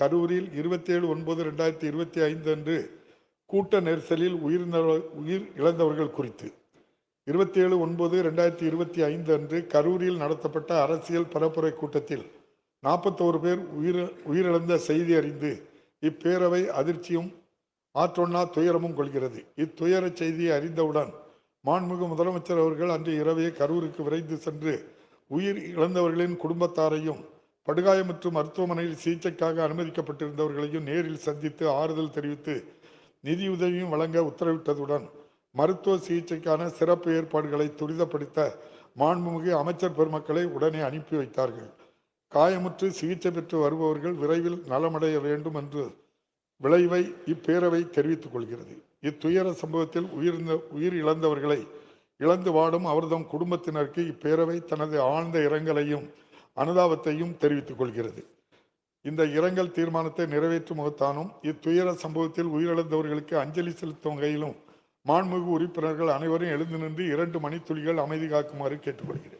கரூரில் இருபத்தேழு ஒன்பது ரெண்டாயிரத்தி இருபத்தி ஐந்து அன்று கூட்ட நெரிசலில் உயிர்ந்தவர் உயிர் இழந்தவர்கள் குறித்து. இருபத்தேழு ஒன்பது ரெண்டாயிரத்தி இருபத்தி ஐந்து அன்று கரூரில் நடத்தப்பட்ட அரசியல் பரப்புரை கூட்டத்தில் நாற்பத்தோரு பேர் உயிர் உயிரிழந்த செய்தி அறிந்து இப்பேரவை அதிர்ச்சியும் ஆற்றொன்னா துயரமும் கொள்கிறது. இத்துயர செய்தியை அறிந்தவுடன் மாண்புமிகு முதலமைச்சர் அவர்கள் அன்று இரவே கரூருக்கு விரைந்து சென்று உயிர் இழந்தவர்களின் குடும்பத்தாரையும் படுகாயமுற்று மருத்துவமனையில் சிகிச்சைக்காக அனுமதிக்கப்பட்டிருந்தவர்களையும் நேரில் சந்தித்து ஆறுதல் தெரிவித்து நிதியுதவியும் வழங்க உத்தரவிட்டதுடன் மருத்துவ சிகிச்சைக்கான சிறப்பு ஏற்பாடுகளை துரிதப்படுத்த மாண்புமிகு அமைச்சர் பெருமக்களை உடனே அனுப்பி வைத்தார்கள். காயமுற்று சிகிச்சை பெற்று வருபவர்கள் விரைவில் நலமடைய வேண்டும் என்று விளைவை இப்பேரவை தெரிவித்துக் கொள்கிறது. இத்துயர சம்பவத்தில் உயிர்ந்த உயிர் இழந்தவர்களை இழந்து வாடும் அவர்தம் குடும்பத்தினருக்கு இப்பேரவை தனது ஆழ்ந்த இரங்கலையும் அனுதாபத்தையும் தெரிவித்துக் கொள்கிறது. இந்த இரங்கல் தீர்மானத்தை நிறைவேற்றும் முகத்தானும் இத்துயர சம்பவத்தில் உயிரிழந்தவர்களுக்கு அஞ்சலி செலுத்தும் வகையிலும் மாண்புமிகு உறுப்பினர்கள் அனைவரும் எழுந்து நின்று இரண்டு மணித்துளிகள் அமைதி காக்குமாறு கேட்டுக்கொள்கிறேன்.